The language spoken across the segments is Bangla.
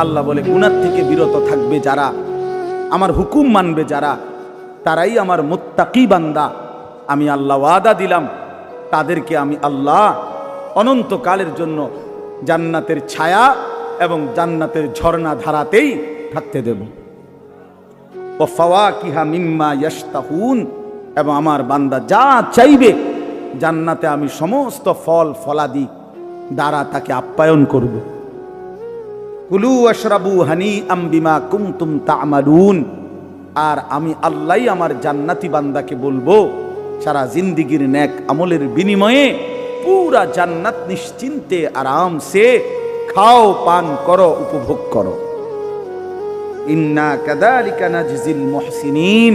আল্লাহ বলে গুনার থেকে বিরত থাকবে যারা, আমার হুকুম মানবে যারা, তারাই আমার মুত্তাকি বান্দা। আমি আল্লাহ ওয়াদা দিলাম, তাদেরকে আমি আল্লাহ অনন্তকালের জন্য জান্নাতের ছায়া এবং জান্নাতের ঝর্ণা ধারাতেই থাকতে দেব। ও ফাওয়া কিহা মিম্মা ইয়াস্তাহুন এবং আমার বান্দা যা চাইবে, জান্নাতে আমি সমস্ত ফল ফলাদি দ্বারা তাকে আপ্যায়ন করব। কুলু আশরাবু হানি আম্বিমা কুমতুম আর আমি আল্লাহ আমার জান্নাতি বান্দাকে বলব, সারা জিন্দিগির ন্যাক আমলের বিনিময়ে পুরা জান্নাত নিশ্চিন্তে আরামসে খাও, পান করো, উপভোগ করো। ইন্না কাদালিকা নাজজিল মুহসিনিন।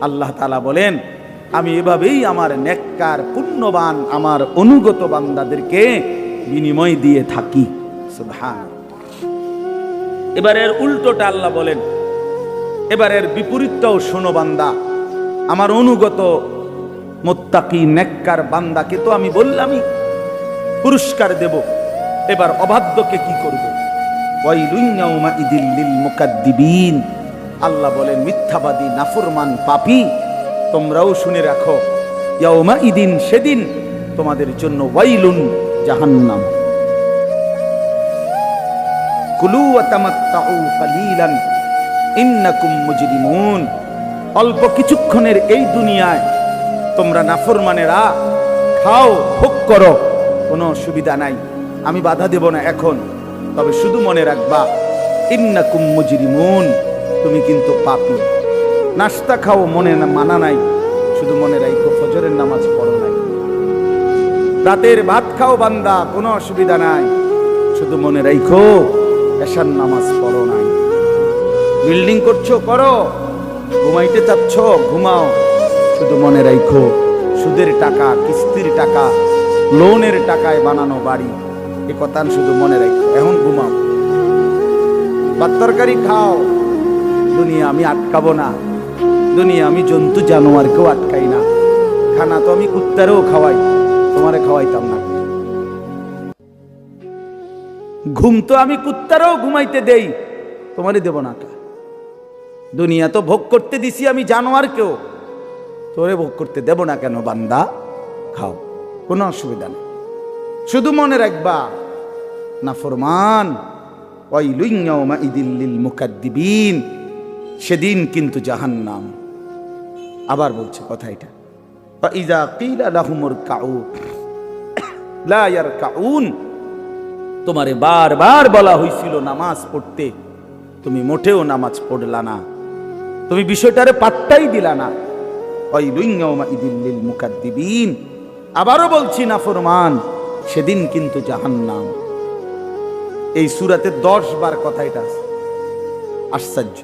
আল্লাহ তাআলা বলেন, আমি এভাবেই আমার নেককার পুণ্যবান, আমার অনুগত বান্দাদেরকে বিনিময় দিয়ে থাকি। সুবহান এবারের উল্টোটা আল্লাহ বলেন। এবারের বিপরীতটাও শোনো বান্দা। আমার অনুগত মোত্তাকি নেককার বান্দাকে তো আমি বললামই, পুরস্কার দেব। এবার অবাধ্যকে কি করব? আল্লাহ বলেন, মিথ্যাবাদী, নাফরমান, পাপী, তোমরাও শুনে রাখো। ইয়াউমা ইদিন সেদিন তোমাদের জন্য ওয়াইলুন জাহান্নাম। কুলু ওয়া তামাত্তাউ কালিলান, ইন্নাকুম মুজরিমুন। অল্প কিছুক্ষণের এই দুনিয়ায় তোমরা নাফরমানেরা, খাও, ভোগ করো, কোনো অসুবিধা নাই। আমি বাধা দেব না এখন, তবে শুধু মনে রাখবা, ইন্নাকুম মুজরিমুন, তুমি কিন্তু পাপী। নাস্তা খাও মনে মানা নাই, শুধু মনে রাখো ফজরের নামাজ পড়ো নাই। রাতের ভাত খাও বান্দা, কোনো অসুবিধা নাই, শুধু মনে রাখো এশার নামাজ পড়ো নাই। বিল্ডিং করছ, করো। ঘুমাইতে চাচ্ছ, ঘুমাও। শুধু মনে রাখো সুদের টাকা, কিস্তির টাকা, লোনের টাকায় বানানো বাড়ি। এ কথা শুধু মনে রাখো এখন ঘুমাও। তরকারি খাও। দুনিয়া আমি আটকাবো না। দুনিয়া আমি জন্তু, জানোয়ারকেও আটকাই না। খানা তো আমি কুত্তারেও খাওয়াই, তোমারে খাওয়াইতাম না। ঘুম তো আমি কুত্তারেও ঘুমাইতে দেই, তোমারে দেব না দুনিয়া তো ভোগ করতে দিছি আমি জানোয়ার কেউ তোরে ভোগ করতে দেব না কেন, বান্দা? খাও, কোনো অসুবিধা নেই। শুধু মনে রাখবা না ফরমান মুকাদ্দিবিন, সেদিন কিন্তু জাহান্নাম। আবার বলছে কথা এটা। ইজা কিলা কাউ লা ইয়ারকাউন তোমারে বারবার বলা হয়েছিল নামাজ পড়তে। তুমি মোটেও নামাজ পড়লা না। তুমি বিষয়টারে পাত্তাই দিলা না। মুকাদ্দিবিন। আবারও বলছি না, ফরমান, সেদিন কিন্তু জাহান্নাম। এই সুরাতে দশ বার কথা এটা আশ্চর্য।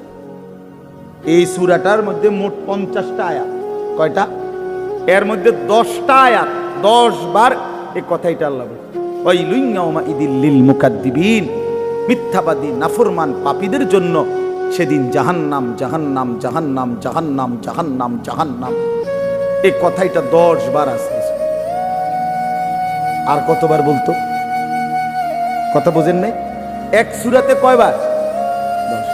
এই সুরাটার মধ্যে মোট পঞ্চাশটা আয়াত। কয়টা? এর মধ্যে দশটা আয়াত। দশ বার এই কথাইটা আল্লাহ ওই লুইঙ্গাউমা ইদিল্লিল মুকাদ্দিবিন। মিথ্যাবাদী, নাফরমান পাপীদের জন্য সেদিন জাহান্নাম জাহান্নাম জাহান্নাম জাহান্নাম জাহান্নাম জাহান্নাম। এই কথাইটা দশ বার আছে আর কতবার বলতো? কথা বোঝেন নাই? এক সুরাতে কয়বার দশ।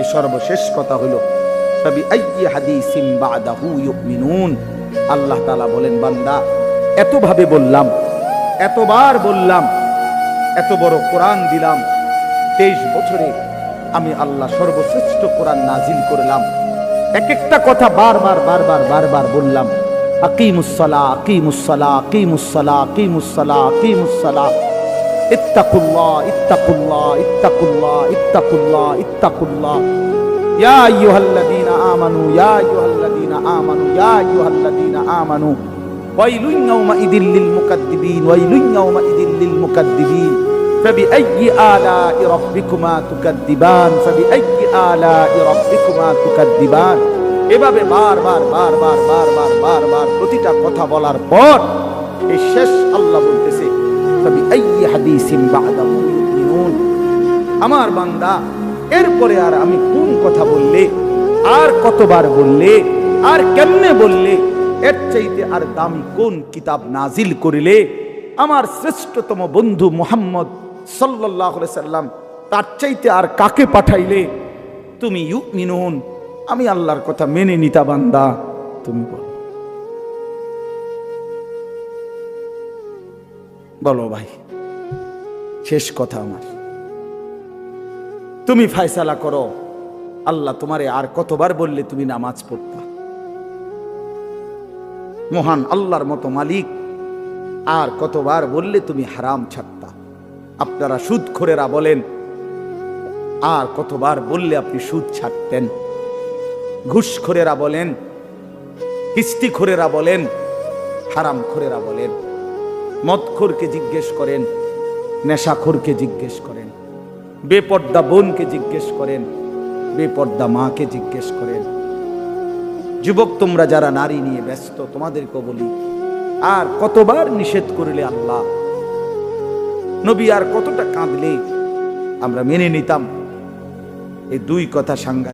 এই সর্বশেষ কথা হলো তবে আইয়ি হাদিসিম বাদাহু ইউমিনুন। আল্লাহ তাআলা বলেন, বান্দা, এতভাবে বললাম এতবার বললাম, এত বড় কোরআন দিলাম, তেইশ বছরে আমি আল্লাহ সর্বশ্রেষ্ঠ কোরআন নাজিল করলাম। এক একটা কথা বারবার বারবার বারবার বললাম আকিমুসসালা আকিমুসসালা আকিমুসসালা আকিমুসসালা আকিমুসসালা ইত্তাকুল্লাহ ইত্তাকুল্লাহ ইত্তাকুল্লাহ ইত্তাকুল্লাহ ইত্তাকুল্লাহ। ইয়া আইয়ুহাল্লাযীনা আমানু, ইয়া আইয়ুহাল্লাযীনা আমানু, ইয়া আইয়ুহাল্লাযীনা আমানু। ওয়াইলুন ইয়াওমাইযিল লিল মুকাদ্দিবিন ওয়াইলুন ইয়াওমাইযিল লিল মুকাদ্দিবিন فبأي آلاء ربكما تكذبان فبأي آلاء ربكما تكذبان এভাবে বারবার বারবার বারবার বারবার প্রতিটা কথা বলার পর এই শেষ আল্লাহ বলতেছে তবে এই হাদিসিম বাদাহু ইউমিনুন আমার বান্দা এরপরে আর আমি কোন কথা বললে আর কতবার বললে আর কেমনে বললে এর চাইতে আর দামি কোন কিতাব নাজিল করিলে আমার শ্রেষ্ঠতম বন্ধু মোহাম্মদ সাল্লাহ সাল্লাম তার চাইতে আর কাকে পাঠাইলে? তুমি ইউ মিনুন আমি আল্লাহর কথা মেনে নিতা বান্দা, তুমি বলো। বলো ভাই, শেষ কথা আমার। তুমি ফায়সালা করো, আল্লাহ তোমারে আর কতবার বললে তুমি নামাজ পড়তা মহান আল্লাহর মতো মালিক। আর কতবার বললে তুমি হারাম ছাড়তা? আপনারা সুদখোরেরা বলেন, আর কতবার বললে আপনি সুদ ছাড়তেন? ঘুষখোরেরা বলেন, কিস্তিখোরেরা বলেন, হারামখোরেরা বলেন। মদখোরকে জিজ্ঞেস করেন, নেশাখোরকে জিজ্ঞেস করেন। বেপর্দা বোনকে জিজ্ঞেস করেন, বেপর্দা মাকে জিজ্ঞেস করেন। যুবক, তোমরা যারা নারী নিয়ে ব্যস্ত তোমাদেরকে বলি, আর কতবার নিষেধ করলে আল্লাহ? নবী আর কতটা কাঁদলে? আমরা মেনে নিতাম। এই দুই কথা সাংঘাতিক।